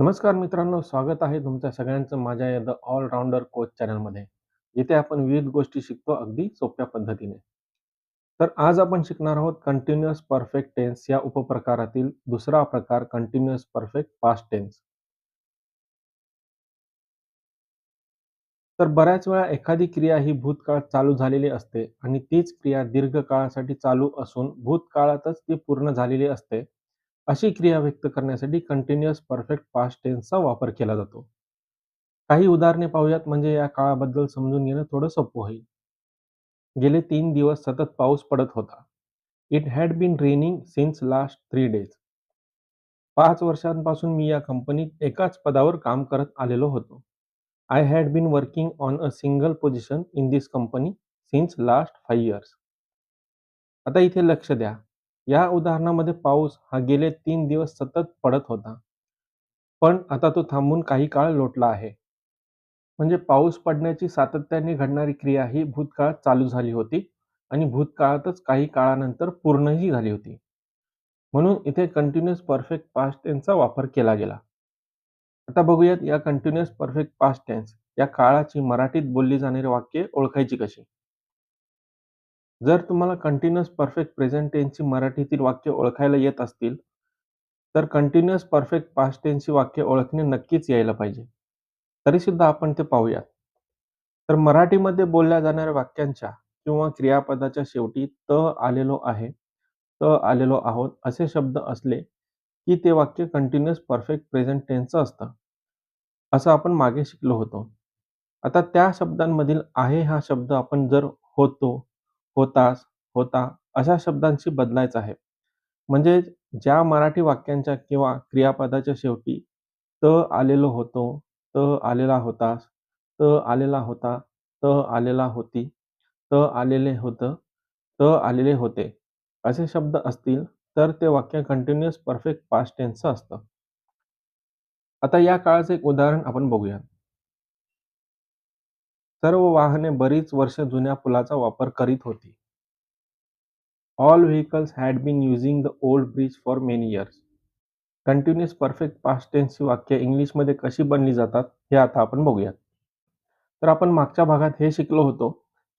नमस्कार मित्रांनो, स्वागत आहे तुमच्या सगळ्यांचं माझ्या या द ऑलराऊंडर कोच चॅनलमध्ये. जिथे आपण विविध गोष्टी शिकतो अगदी सोप्या पद्धतीने. तर आज आपण शिकणार आहोत कंटिन्युअस परफेक्ट टेन्स या उपप्रकारातील दुसरा प्रकार कंटिन्युअस परफेक्ट पास्ट टेन्स. तर बऱ्याच वेळा एखादी क्रिया ही भूतकाळात चालू झालेली असते आणि तीच क्रिया दीर्घ काळासाठी चालू असून भूतकाळातच ती पूर्ण झालेली असते. अशी क्रिया व्यक्त करण्यासाठी कंटिन्युअस परफेक्ट पास्ट टेन्सचा वापर केला जातो. काही उदाहरणे पाहूयात म्हणजे या काळाबद्दल समजून घेणं थोडं सोपं होईल. गेले तीन दिवस सतत पाऊस पडत होता. It had been raining since last three days. पाच वर्षांपासून मी या कंपनीत एकाच पदावर काम करत आलेलो होतो. I had been working on a single position in this company since last five years. आता इथे लक्ष द्या. या उदाहरणामध्ये पाऊस हा गेले तीन दिवस सतत पडत होता. पण आता तो थांबून काही काळ लोटला आहे. म्हणजे पाऊस पडण्याची सातत्याने घडणारी क्रिया ही भूतकाळात चालू झाली होती आणि भूतकाळातच काही काळानंतर पूर्णही झाली होती. म्हणून इथे कंटिन्युअस परफेक्ट पास्ट टेन्सचा वापर केला गेला. आता बघूयात या कंटिन्युअस परफेक्ट पास्ट टेन्स या काळाची मराठीत बोलली जाणारी वाक्ये ओळखायची कशी? जर तुम्हाला कंटिन्युअस परफेक्ट प्रेझेंट टेन्सची मराठीतील वाक्य ओळखायला येत असतील, तर कंटिन्युअस परफेक्ट पास्ट टेन्सची वाक्य ओळखणे नक्कीच यायला पाहिजे. तरीसुद्धा आपण ते पाहूयात. तर मराठीमध्ये बोलल्या जाणाऱ्या वाक्यांच्या किंवा क्रियापदाच्या शेवटी त आलेलो आहे, त आलेलो आहोत असे शब्द असले की ते वाक्य कंटिन्युअस परफेक्ट प्रेझेंट टेन्सचं असतं. असं आपण मागे शिकलो होतो. आता त्या शब्दांमधील आहे हा शब्द आपण जर होतो, होतास, होता अशा शब्दांशी बदलायचा आहे. म्हणजे ज्या मराठी वाक्यांच्या किंवा क्रियापदाच्या शेवटी त आलेलो होतो, त आलेला होतास, त आलेला होता, त आलेला होती, त आलेले होतं, त आलेले होते असे शब्द असतील तर ते वाक्य कंटिन्युअस परफेक्ट पास्ट टेन्सचं असतं. आता या काळाचं एक उदाहरण आपण बघूया. सर्व वाहने बरीच वर्ष जुन्या पुलाचा वापर करीत होती. All vehicles had been using the old bridge for many years. Continuous perfect past टेन्सची वाक्य इंग्लिशमध्ये कशी बनली जातात हे आता आपण बघूयात. तर आपण मागच्या भागात हे शिकलो होतो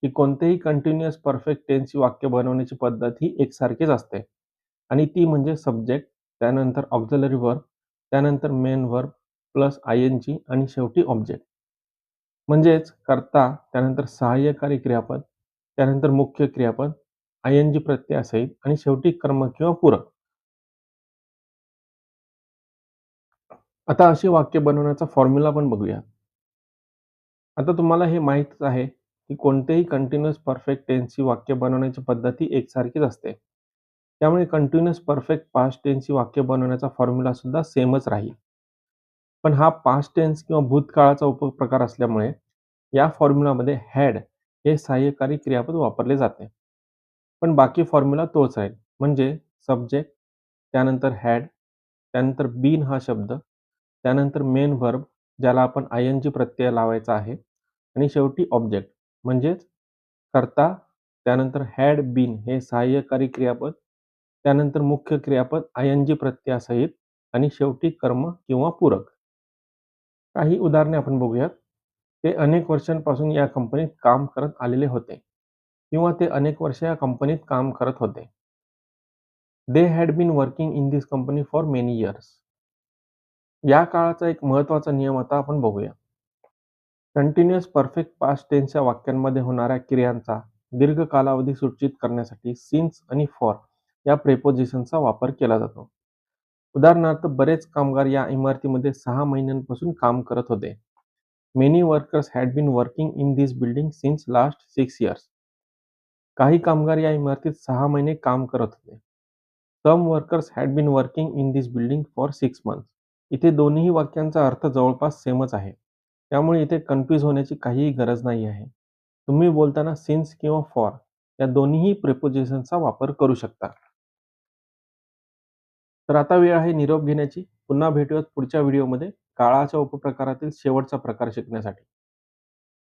की कोणतेही कंटिन्युअस परफेक्ट टेन्सची वाक्य बनवण्याची पद्धत ही एकसारखीच असते आणि ती म्हणजे सब्जेक्ट, त्यानंतर ऑक्झलरी वर्ब, त्यानंतर main verb plus I N G आणि शेवटी ऑब्जेक्ट. म्हणजेच कर्ता, त्यानंतर सहाय्यकारी क्रियापद, त्यानंतर मुख्य क्रियापद, आय एन जी प्रत्ययासहित आणि शेवटी कर्म किंवा पूरक. आता अशी वाक्य बनवण्याचा फॉर्म्युला पण बघूया. आता तुम्हाला हे माहीतच आहे की कोणतेही कंटिन्युअस परफेक्ट टेन्सची वाक्य बनवण्याची पद्धती एकसारखीच असते. त्यामुळे कंटिन्युअस परफेक्ट पास्ट टेन्सची वाक्य बनवण्याचा फॉर्म्युला सुद्धा सेमच राहील. पण हा पास्ट टेन्स किंवा भूतकाळाचा उपप्रकार असल्यामुळे या फॉर्म्युलामध्ये हॅड हे सहाय्यकारी क्रियापद वापरले जाते. पण बाकी फॉर्म्युला तोच राहील. म्हणजे सब्जेक्ट, त्यानंतर हॅड, त्यानंतर बीन हा शब्द, त्यानंतर मेन व्हर्ब ज्याला आपण आय एन जी प्रत्यय लावायचा आहे आणि शेवटी ऑब्जेक्ट म्हणजेच कर्ता, त्यानंतर हॅड बीन हे सहाय्यकारी क्रियापद, त्यानंतर मुख्य क्रियापद आय एन जी प्रत्ययासहित आणि शेवटी कर्म किंवा पूरक. काही उदाहरणे आपण बघूयात. ते अनेक वर्षांपासून या कंपनीत काम करत आलेले होते किंवा ते अनेक वर्ष या कंपनीत काम करत होते. They had been working in this company for many years. या काळाचा एक महत्त्वाचा नियम आता आपण बघूया. कंटिन्युअस परफेक्ट पास्ट टेन्सच्या वाक्यांमध्ये होणाऱ्या क्रियांचा दीर्घ कालावधी सूचित करण्यासाठी सिन्स आणि फॉर या प्रेपोजिशनचा वापर केला जातो. उदाहरणार्थ बरेच कामगार या इमारतीमध्ये सहा महिन्यांपासून काम करत होते. Many workers had been working in this building since last six years. काही कामगार या इमारतीत सहा महिने काम करत होते. Some workers had been working in this building for six months. इथे दोन्ही वाक्यांचा अर्थ जवळपास सेमच आहे. त्यामुळे इथे कन्फ्यूज होण्याची काहीही गरज नाही आहे. तुम्ही बोलताना सिन्स किंवा फॉर या दोन्हीही प्रिपोजिशनचा वापर करू शकता. तर आता वेळ आहे निरोप घेण्याची. पुन्हा भेटूयात पुढच्या व्हिडिओमध्ये काळाच्या उपप्रकारातील शेवटचा प्रकार शिकण्यासाठी.